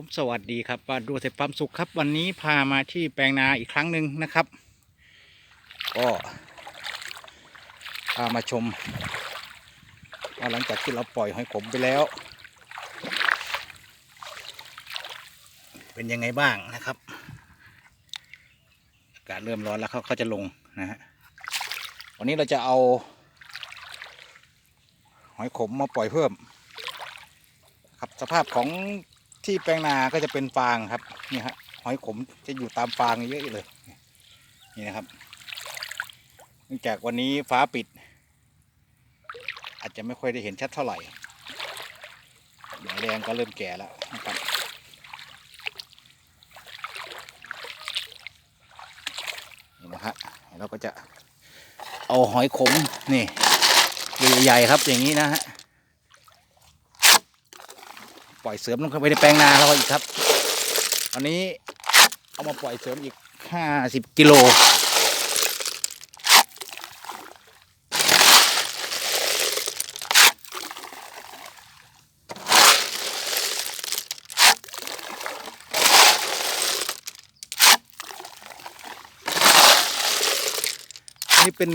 ผมสวัสดีครับว่าดูเสร็จความสุขครับ วันนี้พามาที่แปลงนาอีกครั้งหนึ่งนะครับ ก็พามาชมว่าหลังจากที่เราปล่อยหอยขมไปแล้ว เป็นยังไงบ้างนะครับอากาศเริ่มร้อนแล้วเขาเขาจะลงนะฮะวันนี้เราจะเอา หอยขมมาปล่อยเพิ่ม ครับสภาพของ ที่แปลงนาก็จะเป็นฟางครับนี่ฮะหอยขมจะอยู่ตามฟางเยอะเลย นี่นะครับเนื่องจากวันนี้ฟ้าปิด อาจจะไม่ค่อยได้เห็นชัดเท่าไหร่ใบแดงก็เริ่มแก่แล้วนะครับนี่นะฮะเราก็จะเอาหอยขมนี่ใหญ่ๆครับอย่างนี้นะฮะ ปล่อยเสริมลงไปในแปลงนาเราอีกครับอันนี้เอามาปล่อยเสริมอีกห้าสิบกิโลนี่เป็น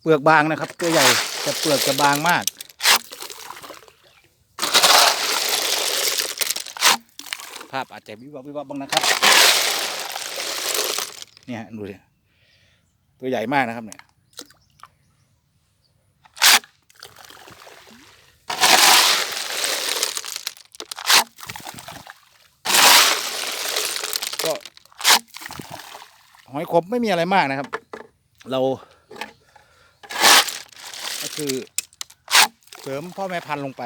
เปลือกบางนะครับ ตัวใหญ่แต่เปลือกจะบางมาก ภาพอาจจะวิบวับวิบวับบ้างนะครับ เนี่ยดูดิตัวใหญ่มากนะครับเนี่ยก็หอยขมไม่มีอะไรมากนะครับ เรา ก็คือ เสริมพ่อแม่พันธุ์ลงไป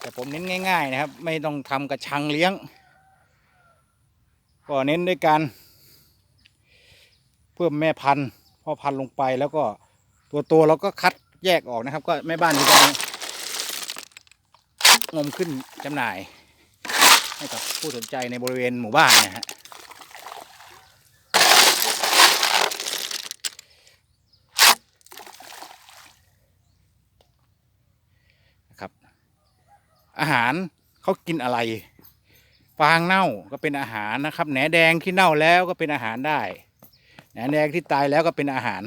แต่ ผมเน้นง่าย ๆ นะครับ ไม่ต้องทำกระชังเลี้ยง ก็เน้นด้วยการเพิ่มแม่พันธุ์พ่อพันธุ์ลงไปแล้วก็ตัวตัวเราก็คัดแยกออกนะครับ ก็แม่บ้านที่จะงมขึ้นจำหน่ายให้กับผู้สนใจในบริเวณหมู่บ้านนะฮะนะครับ อาหารเขากินอะไรฟางเน่าก็เป็นอาหารนะครับ แหนแดงที่เน่าแล้วก็เป็นอาหารได้ แหนแดงที่ตายแล้วก็เป็นอาหาร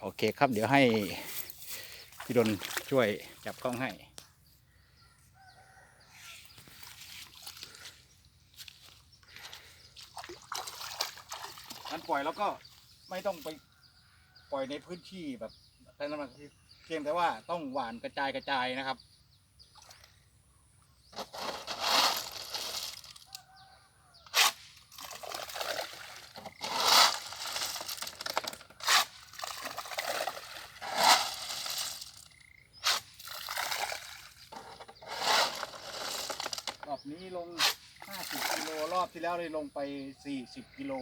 โอเคครับ เดี๋ยวให้พี่ดนช่วยจับกล้องให้การปล่อยแล้วก็ไม่ต้องไปปล่อยในพื้นที่แบบแต่นั้นคือเพียงแต่ว่าต้องหว่านกระจายกระจายนะครับ นี้ลง 50กิโลรอบที่แล้วเลยลงไป 40กิโล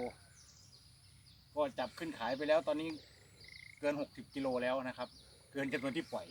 ก็จับขึ้นขายไปแล้วตอนนี้เกิน 60กิโลแล้วนะครับ เกินจำนวนที่ปล่อย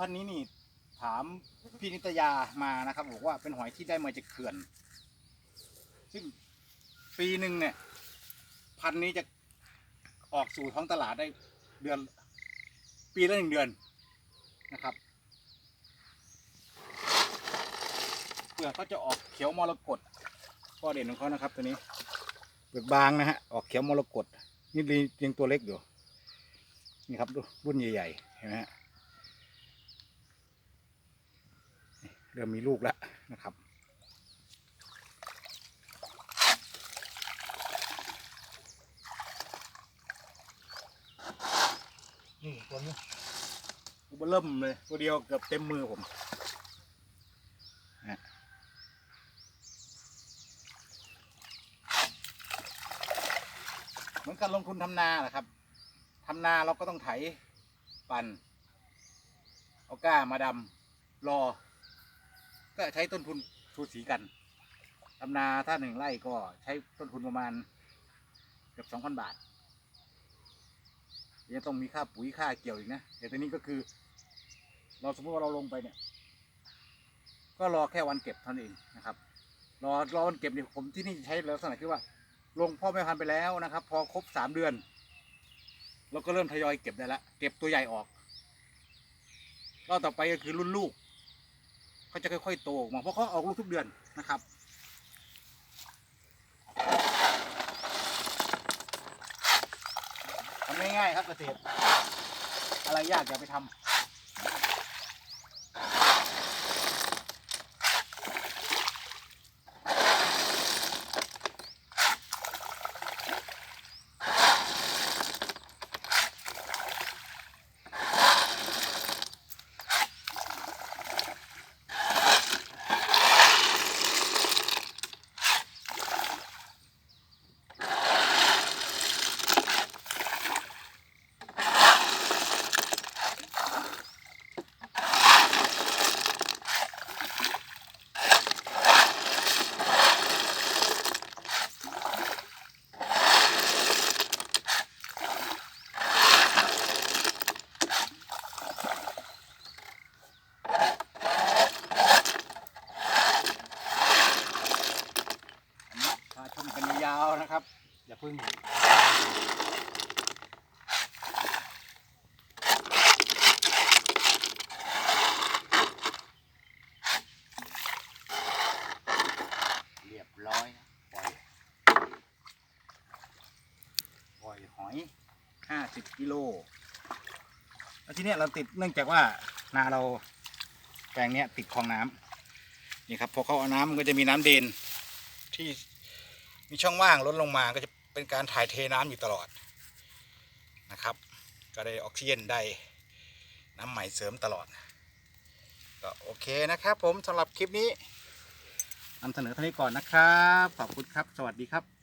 พันธุ์นี้นี่ถามพี่นิตยามานะครับบอกว่าเป็นหอยที่ได้มาจากเขื่อน ซึ่งปีหนึ่งเนี่ย พันธุ์นี้จะออกสู่ท้องตลาดได้เดือน ปีละหนึ่งเดือนนะครับเปลือกเขาจะออกเขียวมรกตข้อเด่นของเขานะครับตัวนี้เปลือกบางนะฮะออกเขียวมรกตนี่ยังตัวเล็กอยู่นี่ครับดูรุ่นใหญ่ๆเห็นไหมฮะ ริ่มมีลูกแล้วนะครับ นี่ตัวนี้ตัวเริ่มเลยตัวเดียวเกือบเต็มมือผมนะเหมือนการลงทุนทำนาแหละครับทำนาเราก็ต้องไถปั่นเอาก้ามาดำรอ ก็ใช้ต้นทุนสูสีกันทำนาถ้าหนึ่งไร่ก็ใช้ต้นทุนประมาณเกือบสองพันบาทยังต้องมีค่าปุ๋ยค่าเกี่ยวอีกนะแต่ตัวนี้ก็คือ เราสมมติว่าเราลงไปเนี่ย ก็รอแค่วันเก็บเท่านั้นเองนะครับ รอรอวันเก็บเนี่ยผมที่นี่ใช้ลักษณะคือว่า ลงพ่อแม่พันธุ์ไปแล้วนะครับ พอครบสามเดือน เราก็เริ่มทยอยเก็บได้ละเก็บตัวใหญ่ออกรอบต่อไปก็คือรุ่นลูก เขาจะค่อยๆโตออกมาเพราะเขาออกลูกทุกเดือนนะครับทำง่ายๆครับเกษตรอะไรยากอย่าไปทำ พาชมกันยาวๆนะครับ อย่าเพึ่งเรียบร้อยปล่อยปล่อยหอยห้าสิบกิโลแล้วทีเนี้ยเราติดเนื่องจากว่านาเราแปลงเนี้ยติดคลองน้ำนี่ครับพอเขาเอาน้ำมันก็จะมีน้ำเดนที่มีช่องว่างล้นลงมาก็จะ เป็นการถ่ายเทน้ำอยู่ตลอดนะครับ ก็ได้ออกซิเจนได้น้ำใหม่เสริมตลอด ก็โอเคนะครับผมสำหรับคลิปนี้นำเสนอเท่านี้ก่อนนะครับ ขอบคุณครับ สวัสดีครับ